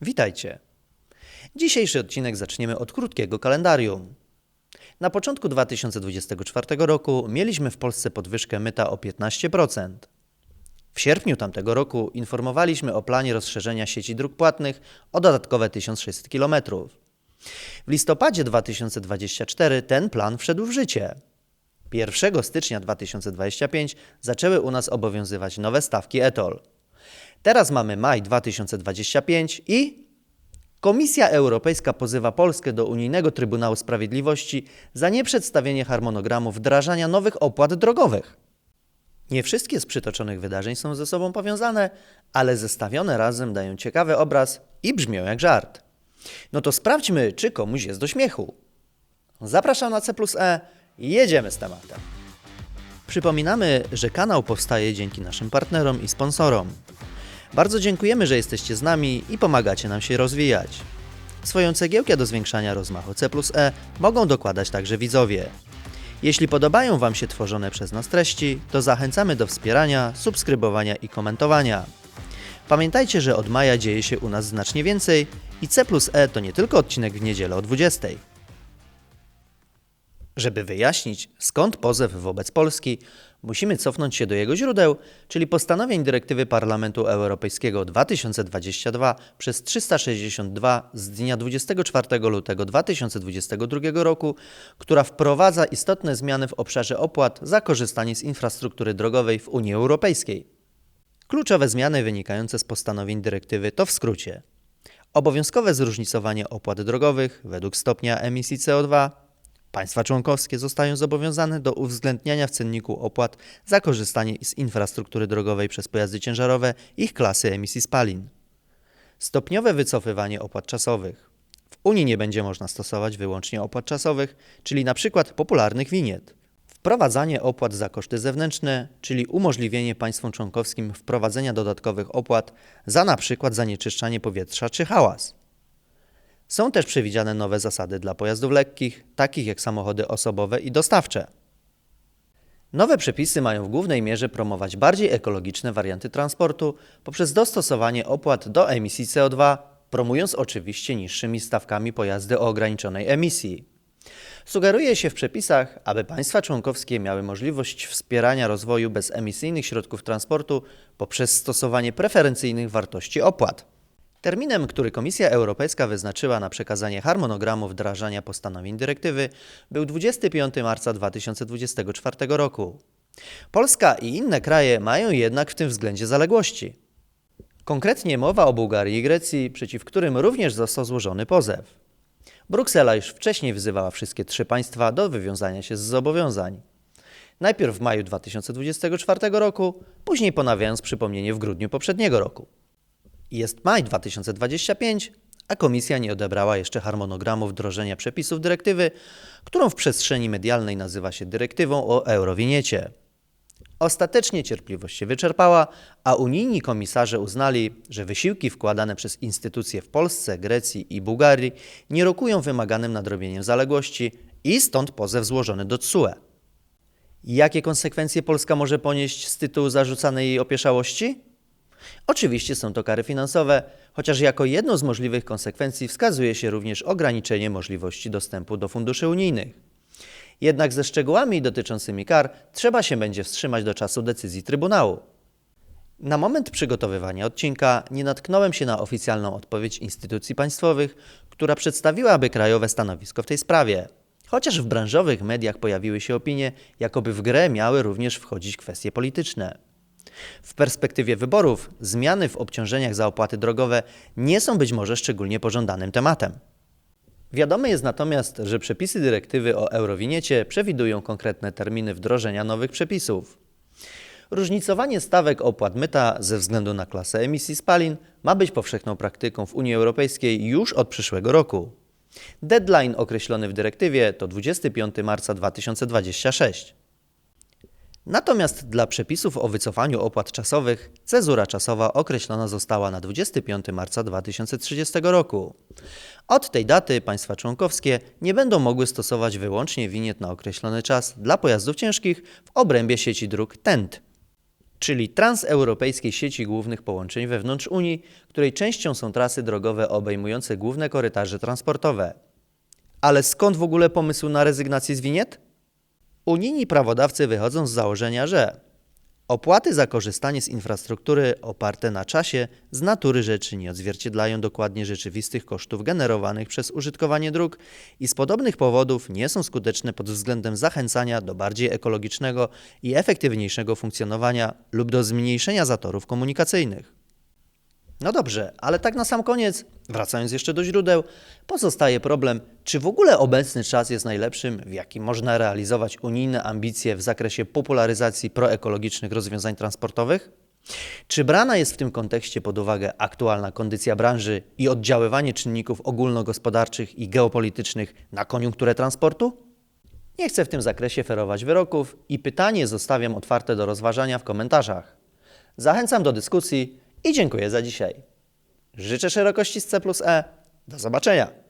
Witajcie. Dzisiejszy odcinek zaczniemy od krótkiego kalendarium. Na początku 2024 roku mieliśmy w Polsce podwyżkę myta o 15%. W sierpniu tamtego roku informowaliśmy o planie rozszerzenia sieci dróg płatnych o dodatkowe 1600 km. W listopadzie 2024 ten plan wszedł w życie. 1 stycznia 2025 zaczęły u nas obowiązywać nowe stawki ETOL. Teraz mamy maj 2025 i Komisja Europejska pozywa Polskę do Unijnego Trybunału Sprawiedliwości za nieprzedstawienie harmonogramu wdrażania nowych opłat drogowych. Nie wszystkie z przytoczonych wydarzeń są ze sobą powiązane, ale zestawione razem dają ciekawy obraz i brzmią jak żart. No to sprawdźmy, czy komuś jest do śmiechu. Zapraszam na C plus E i jedziemy z tematem. Przypominamy, że kanał powstaje dzięki naszym partnerom i sponsorom. Bardzo dziękujemy, że jesteście z nami i pomagacie nam się rozwijać. Swoją cegiełkę do zwiększania rozmachu C plus E mogą dokładać także widzowie. Jeśli podobają Wam się tworzone przez nas treści, to zachęcamy do wspierania, subskrybowania i komentowania. Pamiętajcie, że od maja dzieje się u nas znacznie więcej i C plus E to nie tylko odcinek w niedzielę o 20. Żeby wyjaśnić, skąd pozew wobec Polski, musimy cofnąć się do jego źródeł, czyli postanowień dyrektywy Parlamentu Europejskiego 2022 przez 362 z dnia 24 lutego 2022 roku, która wprowadza istotne zmiany w obszarze opłat za korzystanie z infrastruktury drogowej w Unii Europejskiej. Kluczowe zmiany wynikające z postanowień dyrektywy to w skrócie obowiązkowe zróżnicowanie opłat drogowych według stopnia emisji CO2, Państwa członkowskie zostają zobowiązane do uwzględniania w cenniku opłat za korzystanie z infrastruktury drogowej przez pojazdy ciężarowe ich klasy emisji spalin. Stopniowe wycofywanie opłat czasowych. W Unii nie będzie można stosować wyłącznie opłat czasowych, czyli np. popularnych winiet. Wprowadzanie opłat za koszty zewnętrzne, czyli umożliwienie państwom członkowskim wprowadzenia dodatkowych opłat za np. zanieczyszczanie powietrza czy hałas. Są też przewidziane nowe zasady dla pojazdów lekkich, takich jak samochody osobowe i dostawcze. Nowe przepisy mają w głównej mierze promować bardziej ekologiczne warianty transportu poprzez dostosowanie opłat do emisji CO2, promując oczywiście niższymi stawkami pojazdy o ograniczonej emisji. Sugeruje się w przepisach, aby państwa członkowskie miały możliwość wspierania rozwoju bezemisyjnych środków transportu poprzez stosowanie preferencyjnych wartości opłat. Terminem, który Komisja Europejska wyznaczyła na przekazanie harmonogramu wdrażania postanowień dyrektywy, był 25 marca 2024 roku. Polska i inne kraje mają jednak w tym względzie zaległości. Konkretnie mowa o Bułgarii i Grecji, przeciw którym również został złożony pozew. Bruksela już wcześniej wzywała wszystkie trzy państwa do wywiązania się z zobowiązań. Najpierw w maju 2024 roku, później ponawiając przypomnienie w grudniu poprzedniego roku. Jest maj 2025, a komisja nie odebrała jeszcze harmonogramu wdrożenia przepisów dyrektywy, którą w przestrzeni medialnej nazywa się dyrektywą o eurowiniecie. Ostatecznie cierpliwość się wyczerpała, a unijni komisarze uznali, że wysiłki wkładane przez instytucje w Polsce, Grecji i Bułgarii nie rokują wymaganym nadrobieniem zaległości i stąd pozew złożony do TSUE. Jakie konsekwencje Polska może ponieść z tytułu zarzucanej jej opieszałości? Oczywiście są to kary finansowe, chociaż jako jedną z możliwych konsekwencji wskazuje się również ograniczenie możliwości dostępu do funduszy unijnych. Jednak ze szczegółami dotyczącymi kar trzeba się będzie wstrzymać do czasu decyzji Trybunału. Na moment przygotowywania odcinka nie natknąłem się na oficjalną odpowiedź instytucji państwowych, która przedstawiłaby krajowe stanowisko w tej sprawie. Chociaż w branżowych mediach pojawiły się opinie, jakoby w grę miały również wchodzić kwestie polityczne. W perspektywie wyborów zmiany w obciążeniach za opłaty drogowe nie są być może szczególnie pożądanym tematem. Wiadome jest natomiast, że przepisy dyrektywy o eurowiniecie przewidują konkretne terminy wdrożenia nowych przepisów. Różnicowanie stawek opłat myta ze względu na klasę emisji spalin ma być powszechną praktyką w Unii Europejskiej już od przyszłego roku. Deadline określony w dyrektywie to 25 marca 2026. Natomiast dla przepisów o wycofaniu opłat czasowych cezura czasowa określona została na 25 marca 2030 roku. Od tej daty państwa członkowskie nie będą mogły stosować wyłącznie winiet na określony czas dla pojazdów ciężkich w obrębie sieci dróg TENT. czyli transeuropejskiej sieci głównych połączeń wewnątrz Unii, której częścią są trasy drogowe obejmujące główne korytarze transportowe. Ale skąd w ogóle pomysł na rezygnację z winiet? Unijni prawodawcy wychodzą z założenia, że opłaty za korzystanie z infrastruktury oparte na czasie z natury rzeczy nie odzwierciedlają dokładnie rzeczywistych kosztów generowanych przez użytkowanie dróg i z podobnych powodów nie są skuteczne pod względem zachęcania do bardziej ekologicznego i efektywniejszego funkcjonowania lub do zmniejszenia zatorów komunikacyjnych. No dobrze, ale tak na sam koniec, wracając jeszcze do źródeł, pozostaje problem, czy w ogóle obecny czas jest najlepszym, w jakim można realizować unijne ambicje w zakresie popularyzacji proekologicznych rozwiązań transportowych? Czy brana jest w tym kontekście pod uwagę aktualna kondycja branży i oddziaływanie czynników ogólnogospodarczych i geopolitycznych na koniunkturę transportu? Nie chcę w tym zakresie ferować wyroków i pytanie zostawiam otwarte do rozważania w komentarzach. Zachęcam do dyskusji i dziękuję za dzisiaj. Życzę szerokości z C plus E. Do zobaczenia.